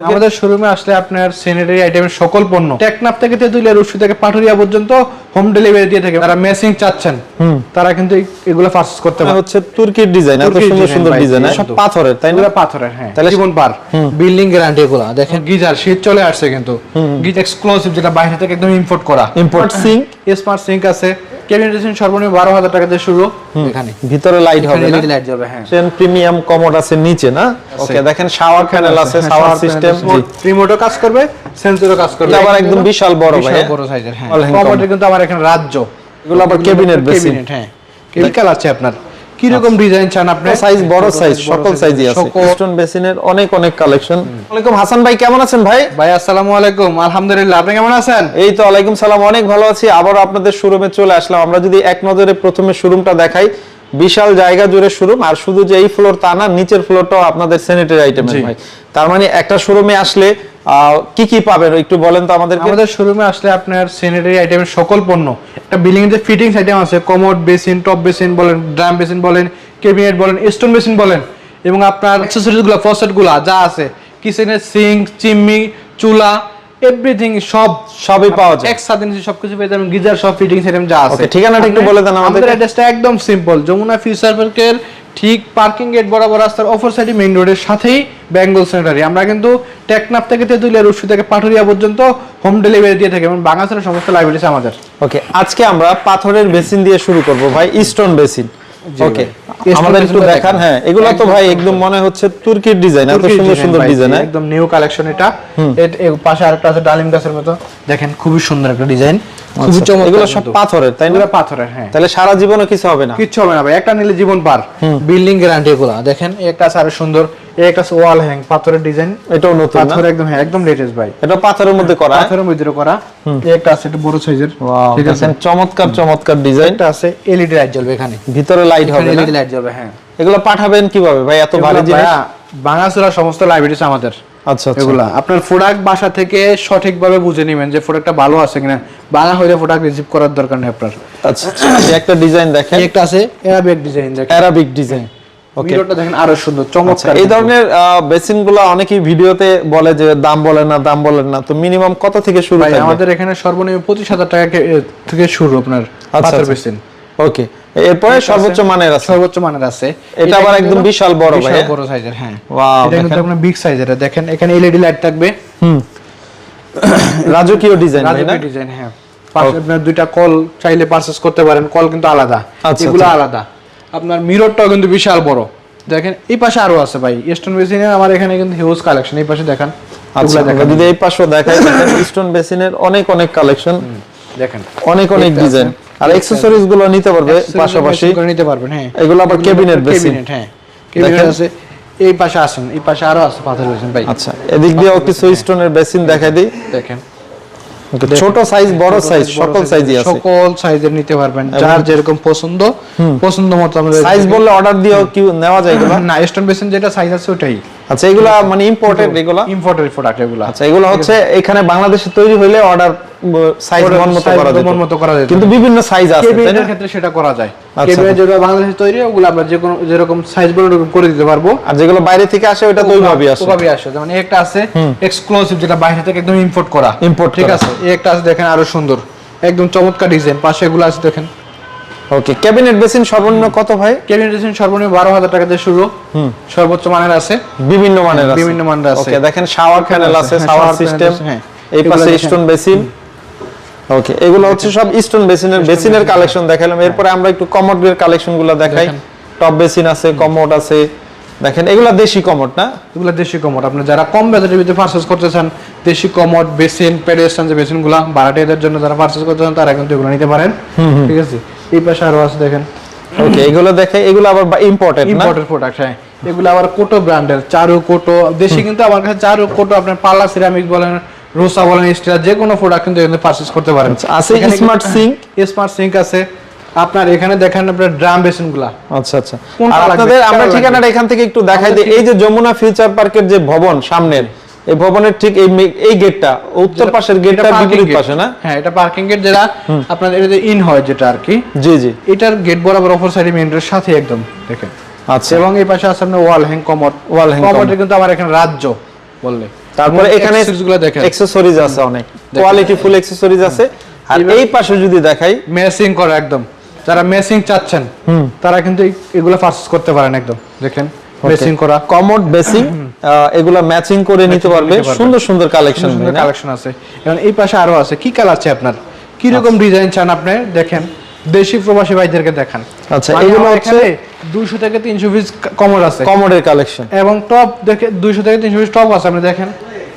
আমাদের শোরুমে আসলে আপনার স্যানিটারি আইটেমের সকল পণ্য। টেকনাফ থেকে তেতুলিয়া রুশি থেকে পাটুরিয়া পর্যন্ত হোম ডেলিভারি দিয়ে থাকে। যারা মেসিং চাচ্ছেন। তারা কিন্তু এগুলো পারচেজ করতে পারে। হচ্ছে তুর্কির ডিজাইন এত সুন্দর সুন্দর ডিজাইন সব পাথরের তাই না? পাথরের হ্যাঁ। তাহলে- জীবন পার। বিল্ডিং গ্যারান্টি এগুলো। দেখেন গিজার শীত চলে আসছে কিন্তু। গিজ এক্সক্লুসিভ যেটা বাইরে থেকে একদম ইম্পোর্ট করা। ইম্পোর্ট সিঙ্ক স্মার্ট সিঙ্ক আছে। সর্বনিম্ন বারো হাজার টাকা দিয়ে শুরু। এখানে। ভিতরে লাইট হবে লাইট যাবে হ্যাঁ। প্রিমিয়াম কমোড আছে নিচে না? ওকে দেখেন শাওয়ার প্যানেল আছে শাওয়ার সিস্টেম রিমোটও কাজ করবে সেন্সরও কাজ করবে। আবার একদম বিশাল বড় ভাই? বড় সাইজের হ্যাঁ। কিন্তু আমার এখানে রাজ্য। এগুলো আবার ক্যাবিনেট বেসিন হ্যাঁ। কালার আছে আপনার। কি রকম ডিজাইন চান আপনি? সাইজ বড় সাইজ সকল সাইজই আছে। স্টোন বেসিনের অনেক অনেক কালেকশন ওয়ালাইকুম হাসান ভাই কেমন আছেন ভাই? ভাই আসসালামু আলাইকুম। আলহামদুলিল্লাহ আপনি কেমন আছেন? এই তো ওয়ালাইকুম সালাম অনেক ভালো আছি। আবার আপনাদের শোরুমে চলে আসলাম। আমরা যদি এক নজরে প্রথমে শোরুমটা দেখাই বিশাল জায়গা জুড়ে শোরুম আর শুধু যে এই ফ্লোর তা না নিচের ফ্লোরটাও আপনাদের স্যানিটারি আইটেমের জি। ভাই। তার মানে একটা শোরুমে আসলে কি কি পাবেন? একটু বলেন তো আমাদের আমাদের শোরুমে আসলে আপনার স্যানিটারি আইটেমের সকল পণ্য। একটা বিল্ডিং এর যে ফিটিংস আইটেম আছে কমোড বেসিন টপ বেসিন বলেন ড্রাম বেসিন বলেন ক্যাবিনেট বলেন স্টোন বেসিন বলেন এবং আপনার অ্যাক্সেসরিজগুলো ফসেটগুলা যা আছে কিচেনের সিঙ্ক চিমনি চুলা এভরিথিং সব সবই পাওয়া যায়। একসাথে সবকিছু পেয়ে যাবেন গিজার সব ফিটিংস আইটেম যা আছে। ঠিকানাটা একটু বলে দেন আমাদের অ্যাড্রেসটা একদম সিম্পল যমুনা ফিউচার পার্কের ঠিক পার্কিং গেট বরাবর রাস্তার অপর সাইডে মেইন রোডের সাথেই বেঙ্গল সেন্টারি আমরা কিন্তু টেকনাফ থেকে তেতুলিয়া রুশি থেকে পাটুরিয়া পর্যন্ত হোম ডেলিভারি দিয়ে থাকি এবং বাংলাদেশের সমস্ত লাইব্রেরি আমাদের। ওকে আজকে আমরা পাথরের বেসিন দিয়ে শুরু করব ভাই স্টোন বেসিন ওকে আমাদের একটু দেখান। হ্যাঁ এগুলো তো ভাই একদম মনে হচ্ছে তুর্কির ডিজাইন এত সুন্দর সুন্দর ডিজাইন একদম নিউ কালেকশন এটা। এর- পাশে আরেকটা আছে ডালিম গাছের মতো। দেখেন খুবই সুন্দর একটা ডিজাইন খুবই চমৎকার এগুলো সব পাথরের তাই না? পাথরের হ্যাঁ। তাহলে সারা জীবনও কিছু হবে না? কিছু হবে না ভাই একটা নিলে জীবন পার। বিল্ডিং গ্যারান্টি এগুলো। দেখেন একটা আছে আরও সুন্দর। একটা ওয়াল হ্যাং পাথরের ডিজাইন। এটাও নতুন পাথর একদম হ্যাঁ একদম লেটেস্ট ভাই। এটা পাথরের মধ্যে করা? পাথরের মধ্যে করা। একটা আছে একটু বড় সাইজের। ঠিক আছে? চমৎকার চমৎকার ডিজাইন। একটা আছে এলইডি লাইট জ্বলবে এখানে। ভিতরে লাইট হবে এলইডি লাইট জ্বলবে হ্যাঁ। এগুলো পাঠাবেন কীভাবে ভাই? এত জিনিস? বাংলাদেশের সমস্ত আমাদের। আচ্ছা আচ্ছা। এগুলা। আপনার প্রোডাক্ট বাসা থেকে সঠিকভাবে বুঝে নেবেন যে প্রোডাক্টটা ভালো আছে কিনা। বাংলা হইলে প্রোডাক্ট রিসিভ করার দরকার নেই আপনার। আচ্ছা আচ্ছা। একটা ডিজাইন দেখেন। একটা আছে অ্যারাবিক ডিজাইন দেখেন। অ্যারাবিক ডিজাইন মিররটা দেখেন আরও সুন্দর আচ্ছা চমৎকার এই ধরনের বেসিনগুলো অনেকেই ভিডিওতে বলে যে দাম বলেন না দাম বলেন না। তো মিনিমাম কত থেকে শুরু ভাই আমাদের এখানে সর্বনিম্ন পঁচিশ হাজার টাকা থেকে শুরু আপনার আচ্ছা, পাথর আচ্ছা। বেসিন। ওকে এরপরে সর্বোচ্চ মানের আছে। সর্বোচ্চ মানের আছে। এটা আবার একদম বিশাল বড় ভাই, বিশাল? বড় সাইজের হ্যাঁ। Wow, এটা কিন্তু আপনার বিগ সাইজের দেখেন এখানে এলইডি লাইট থাকবে। হুম। রাজকীয় ডিজাইন রাজকীয় ডিজাইন হ্যাঁ। পাশে আপনার দুইটা কল চাইলে পারচেজ করতে পারেন। কল কিন্তু আলাদা। এগুলো। আলাদা। আপনার মিররটাও কিন্তু বিশাল বড়। দেখেন এই পাশে আরও আছে ভাই। ইস্টার্ন বেসিনে আমার এখানে কিন্তু হিউজ কালেকশন এই পাশে দেখেন। আচ্ছা যদি এই পাশেও দেখাই স্টোন বেসিনের অনেক অনেক কালেকশন দেখেন। অনেক অনেক ডিজাইন আর অ্যাকসেসরিজগুলো নিতে পারবে পাশাপাশি। করে নিতে পারবেন হ্যাঁ। এগুলো আবার cabinet বেসিন হ্যাঁ। ক্যাবিনেট আছে। এই পাশে আছেন এই পাশে আরও আছে পাথর বেসিন ভাই। আচ্ছা এদিক দিয়েও কিছু স্টোনের বেসিন দেখাই দিই। দেখেন। ছোট সাইজ বড় সাইজ সকল সাইজই আছে। সকল সাইজের নিতে পারবেন। যার যেরকম পছন্দ পছন্দ মতো আমরা সাইজ বললে অর্ডার দিয়েও কি নেওয়া যায় না স্টোন বেসিন যেটা সাইজ আছে ওটাই। আচ্ছা এগুলা মানে ইম্পোর্টেড এগুলা? ইম্পোর্টেড প্রোডাক্ট এগুলো। আচ্ছা এগুলো হচ্ছে এখানে বাংলাদেশে তৈরি হলে অর্ডার সাইজ মন মতো করা যেত। মন মতো করা যেত। কিন্তু বিভিন্ন সাইজ আছে তাই না? ক্ষেত্রে সেটা করা যায়। আচ্ছা। যেগুলো বাংলাদেশে তৈরি ওগুলো আমরা যে কোনো যেরকম সাইজ বলে ওরকম করে দিতে পারব। আর যেগুলো বাইরে থেকে আসে ওটা তো ওইভাবেই আসে। ওভাবে আসে। এই একটা আছে এক্সক্লুসিভ যেটা বাইরে থেকে একদম ইম্পোর্ট করা। ইম্পোর্ট ঠিক আছে? এই একটা আছে দেখেন আরও সুন্দর। একদম চমৎকার ডিজাইন পাশে এগুলো আছে দেখেন। ওকে ক্যাবিনেট বেসিন সর্বনিম্ন কত ভাই? ক্যাবিনেট বেসিন সর্বনিম্ন বারো হাজার টাকা দিয়ে শুরু। সর্বোচ্চ মানের আছে। বিভিন্ন মানের আছে। বিভিন্ন মানের আছে। ওকে দেখেন শাওয়ার প্যানেল আছে হ্যাঁ, শাওয়ার সিস্টেম হ্যাঁ। এই পাশে স্টোন বেসিন ওকে এগুলো হচ্ছে সব স্টোন বেসিনের বেসিনের কালেকশন দেখালাম। এরপরে আমরা একটু কমোডের কালেকশনগুলো দেখাই। টপ বেসিন আছে কমোড আছে। দেখেন এগুলা দেশি কমোড না? এগুলো দেশি কমোড। আপনি যারা কম বাজেটের ভিতরে পারচেজ করতে চান দেশি কমোড বেসিন পেডেস্টান যে বেসিনগুলা ভাড়াটিয়াদের জন্য যারা পারচেজ করতে চান তারা কিন্তু এগুলো নিতে পারেন। ঠিক আছে? এই পাশে আরও আছে দেখেন। ওকে এগুলো দেখে এগুলো আবার ইম্পোর্টেড না? ইম্পোর্টেড প্রোডাক্ট হ্যাঁ। এগুলো আবার কোটো ব্র্যান্ডের চারু কোটো। দেশি কিন্তু আমার কাছে চারু কোটো আপনার পাল্লা সিরামিক বলেন রোসা বলেন স্টিল যে কোনো প্রোডাক্ট কিন্তু এখানে পারচেজ করতে পারেন। আচ্ছা, আছে smart sink? স্মার্ট সিঙ্ক আছে। আপনার এখানে দেখেন আপনার ড্রাম বেসিনগুলা আচ্ছা। আচ্ছা আর আপনাদের আমরা ঠিকানাটা এখান থেকে একটু দেখাই দিই। এই যে যমুনা ফিউচার পার্কের যে ভবন সামনের এই ভবনের ঠিক এই এই গেটটা উত্তর পাশের parking বিপরীত পাশে না? হ্যাঁ এটা পার্কিং গেট যেটা আপনার এটা ইন হয় যেটা আর কি। জি জি। এটার গেট বরাবর অপর সাইডে মেইন রোডের সাথে একদম দেখেন। আচ্ছা। এবং এই পাশে আছে আপনার ওয়াল হ্যাং কমোড hang কমোডের commode। কিন্তু আমার এখানে রাজ্য বললে তারপরে এখানে দেখেন। অ্যাকসেসরিজ আছে অনেক। কোয়ালিটি ফুল অ্যাকসেসরিজ আছে। আর এই পাশে যদি দেখাই মেসিং করা একদম। যারা মেসিং চাচ্ছেন তারা কিন্তু এগুলো পারচেজ করতে পারেন একদম দেখেন মেসিং করা। কমোড বেসিং এগুলা ম্যাচিং করে নিতে পারবে। সুন্দর সুন্দর কালেকশন কালেকশন আছে। এবং এই পাশে আরও আছে। কি কালার আছে আপনার? কি রকম ডিজাইন চান আপনি? দেখেন দেশি প্রবাসী ভাইদেরকে দেখান। আচ্ছা, মানে এগুলো হচ্ছে- 200 থেকে 300 পিস কমর আছে। কমোডের কালেকশন এবং টপ দেখে 200 থেকে 300 পিস টপ আছে। আপনি দেখেন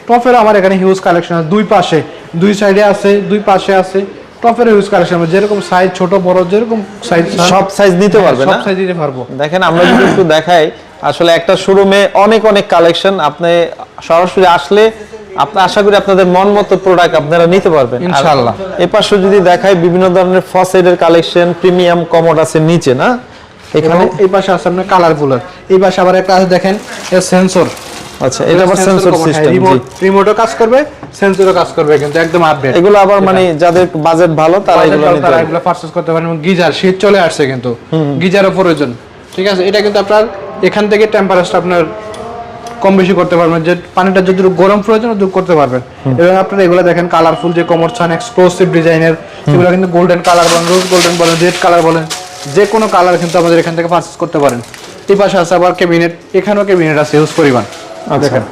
টপের আমার এখানে হিউজ কালেকশন আছে। দুই পাশে দুই সাইডে আছে দুই পাশে আছে। টপের কালেকশন আছে যেরকম সাইজ ছোট বড় যেরকম সাইজ সব সাইজ নিতে পারবে সব সাইজ দিতে পারব। দেখেন আমরা যদি একটু দেখাই আসলে একটা শোরুমে অনেক অনেক কালেকশন আপনি সরাসরি আসলে আপনি আশা করি আপনাদের মন মতো প্রোডাক্ট আপনারা নিতে পারবেন। ইনশাআল্লাহ। এ পাশে যদি দেখাই বিভিন্ন ধরনের ফসেডের কালেকশন প্রিমিয়াম কমোড আছে নিচে না? এখানে? এখানে এই পাশে আছে আপনার কালারফুল এই পাশে আবার একটা আছে দেখেন সেন্সর আচ্ছা এটা আবার সেন্সর সিস্টেম রিমোট রিমোটও কাজ করবে সেন্সরও কাজ করবে কিন্তু একদম আপডেট এগুলো আবার মানে যাদের বাজেট ভালো তারা এগুলো নিতে পারবে। এগুলো পারচেজ করতে পারেন এবং গিজার শীত চলে আসছে কিন্তু। গিজারও প্রয়োজন। ঠিক আছে? এটা কিন্তু আপনার এখান থেকে টেম্পারেচার আপনার কম বেশি করতে পারবেন। যে পানিটা যদি গরম প্রয়োজন দূর করতে পারবেন। এবং আপনারা এগুলো দেখেন কালারফুল যে কমর ছান এক্সক্লুসিভ ডিজাইনের এগুলো কিন্তু গোল্ডেন কালার বলেন রোজ গোল্ডেন বলেন রেড কালার বলেন যে কোনো কালার কিন্তু আমাদের এখান থেকে পারচেজ করতে পারেন। এই পাশে আছে আবার ক্যাবিনেট এখানেও ক্যাবিনেট আছে হিউজ পরিমাণ। দেখেন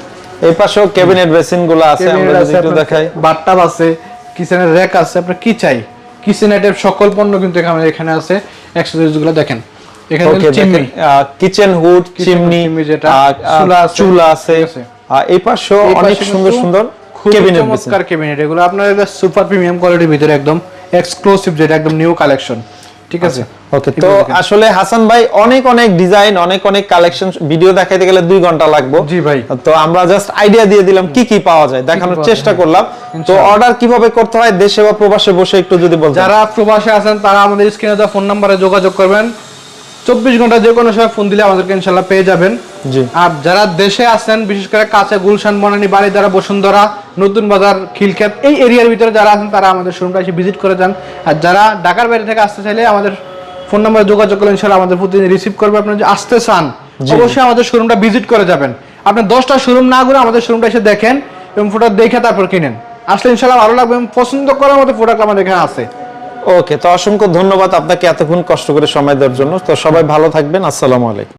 এই পাশেও ক্যাবিনেট বেসিনগুলো আছে আমরা যদি একটু দেখাই। বাথটাব আছে কিচেনের র্যাক আছে আপনার কি চাই? কিচেন আইটেম সকল পণ্য কিন্তু এখানে এখানে আছে অ্যাক্সেসরিজগুলো দেখেন। এখানে চিমনি। কিচেন হুড চিমনি যেটা, চুলা চুলা আছে। এই পাশেও অনেক সুন্দর সুন্দর ক্যাবিনেট চমৎকার ক্যাবিনেট এগুলো। আপনার সুপার প্রিমিয়াম কোয়ালিটির ভিতরে একদম এক্সক্লুসিভ যেটা একদম নিউ কালেকশন ঠিক আছে? ওকে তো আসলে হাসান ভাই অনেক অনেক ডিজাইন অনেক অনেক কালেকশন ভিডিও দেখাইতে গেলে দুই ঘণ্টা লাগবে। জি ভাই। তো আমরা জাস্ট আইডিয়া দিয়ে দিলাম কি কি পাওয়া যায় দেখানোর চেষ্টা করলাম। তো অর্ডার কীভাবে করতে হয় দেশে বা প্রবাসে বসে একটু যদি বলতেন। যারা প্রবাসে আছেন তারা আমাদের স্ক্রিনে দেওয়া ফোন নম্বরে যোগাযোগ করবেন। চব্বিশ ঘণ্টা যে কোনো সময় ফোন দিলে আমাদেরকে ইনশাল্লাহ পেয়ে যাবেন। আর যারা দেশে আছেন বিশেষ করে কাছে গুলশান বনানী বাড়ি দ্বারা বসুন্ধরা নতুন বাজার খিলখ্যাত এই এরিয়ার ভিতরে যারা আছেন তারা আমাদের শোরুমটা এসে ভিজিট করে যান। আর যারা ঢাকার বাইরে থেকে আসতে চাইলে আমাদের ফোন নাম্বারে যোগাযোগ করলে ইনশাল্লাহ আমাদের প্রতিদিন রিসিভ করবে। আপনারা আসতে চান অবশ্যই আমাদের শোরুমটা ভিজিট করে যাবেন। আপনি দশটা শোরুম না ঘুরে আমাদের শোরুমটা এসে দেখেন এবং ফটো দেখে তারপর কিনেন। আসলে ইনশাল্লাহ ভালো লাগবে এবং পছন্দ করার মতো প্রোডাক্ট আমাদের এখানে আছে। ওকে তো অসংখ্য ধন্যবাদ আপনাকে এতক্ষণ কষ্ট করে সময় দেওয়ার জন্য। তো সবাই ভালো থাকবেন। আসসালামু আলাইকুম।